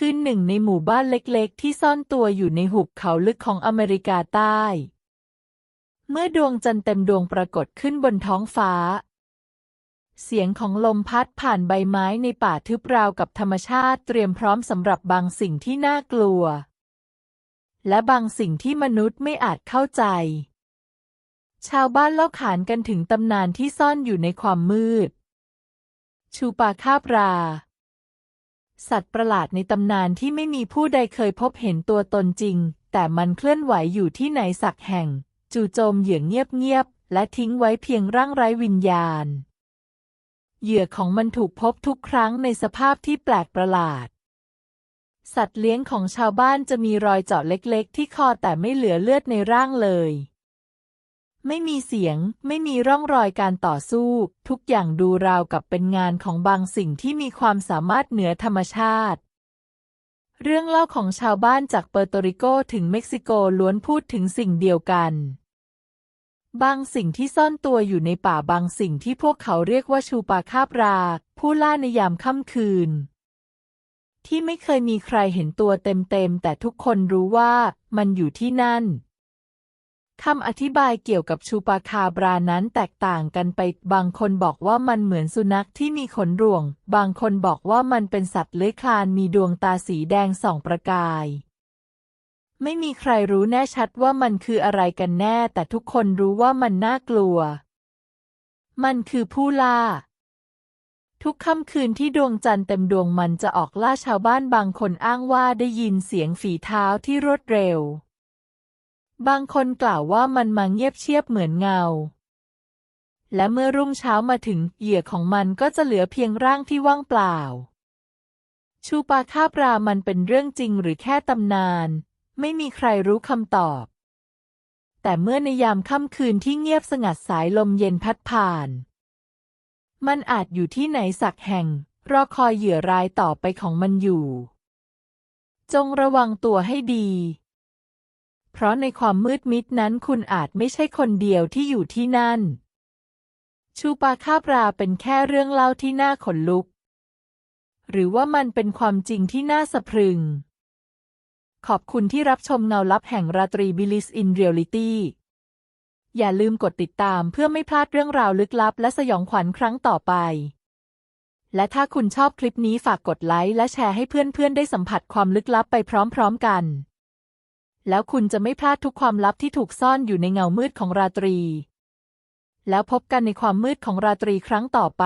คือหนึ่งในหมู่บ้านเล็กๆ ที่ซ่อนตัวอยู่ในหุบเขาลึกของอเมริกาใต้ เมื่อดวงจันทร์เต็มดวงปรากฏขึ้นบนท้องฟ้า เสียงของลมพัดผ่านใบไม้ในป่าทึบราวกับธรรมชาติเตรียมพร้อมสำหรับบางสิ่งที่น่ากลัว และบางสิ่งที่มนุษย์ไม่อาจเข้าใจ ชาวบ้านเล่าขานกันถึงตำนานที่ซ่อนอยู่ในความมืด ชูปาคาบรา สัตว์ประหลาดในตำนานที่ไม่มีผู้ใดเคยพบเห็นตัวตนจริง แต่มันเคลื่อนไหวอยู่ที่ไหนสักแห่ง จู่โจมเหยื่อเงียบๆและทิ้งไว้เพียงร่างไร้วิญญาณ เหยื่อของมันถูกพบทุกครั้งในสภาพที่แปลกประหลาด สัตว์เลี้ยงของชาวบ้านจะมีรอยเจาะเล็กๆ ที่คอแต่ไม่เหลือเลือดในร่างเลย ไม่มีเสียง ไม่มีร่องรอยการต่อสู้ ทุกอย่างดูราวกับเป็นงานของบางสิ่งที่มีความสามารถเหนือธรรมชาติ เรื่องเล่าของชาวบ้านจากเปอร์โตริโกถึงเม็กซิโกล้วนพูดถึงสิ่งเดียวกัน บางสิ่งที่ซ่อนตัวอยู่ในป่าบางสิ่งที่พวกเขาเรียกว่าชูปาคาบรา ผู้ล่าในยามค่ำคืน ที่ไม่เคยมีใครเห็นตัวเต็มๆแต่ทุกคนรู้ว่ามันอยู่ที่นั่น คำอธิบายเกี่ยวกับชูปาคาบรานั้นแตกต่างกันไป บางคนบอกว่ามันเหมือนสุนัขที่มีขนร่วง บางคนบอกว่ามันเป็นสัตว์เลื้อยคลานมีดวงตาสีแดงส่องประกาย ไม่มีใครรู้แน่ชัดว่ามันคืออะไรกันแน่ แต่ทุกคนรู้ว่ามันน่ากลัว มันคือผู้ล่า ทุกค่ำคืนที่ดวงจันทร์เต็มดวงมันจะออกล่าชาวบ้านบางคนอ้างว่าได้ยินเสียงฝีเท้าที่รวดเร็ว บางคนกล่าวว่ามันมาเงียบเชียบเหมือนเงา และเมื่อรุ่งเช้ามาถึงเหยื่อของมันก็จะเหลือเพียงร่างที่ว่างเปล่า ชูปาคาบรามันเป็นเรื่องจริงหรือแค่ตำนาน ไม่มีใครรู้คำตอบ แต่เมื่อในยามค่ำคืนที่เงียบสงัดสายลมเย็นพัดผ่าน มันอาจอยู่ที่ไหนสักแห่ง รอคอยเหยื่อรายต่อไปของมันอยู่ จงระวังตัวให้ดี เพราะในความมืดมิดนั้นคุณอาจไม่ใช่คนเดียวที่อยู่ที่นั่น ชูปาคาบราเป็นแค่เรื่องเล่าที่น่าขนลุก หรือว่ามันเป็นความจริงที่น่าสะพรึง ขอบคุณที่รับชมเงาลับแห่งราตรีบิลิสอินเรียลิตี้อย่าลืมกดติดตามเพื่อไม่พลาดเรื่องราวลึกลับและสยองขวัญครั้งต่อไป และถ้าคุณชอบคลิปนี้ฝากกดไลค์และแชร์ให้เพื่อนๆได้สัมผัสความลึกลับไปพร้อมๆกัน แล้วคุณจะไม่พลาดทุกความลับที่ถูกซ่อนอยู่ในเงามืดของราตรี แล้วพบกันในความมืดของราตรีครั้งต่อไป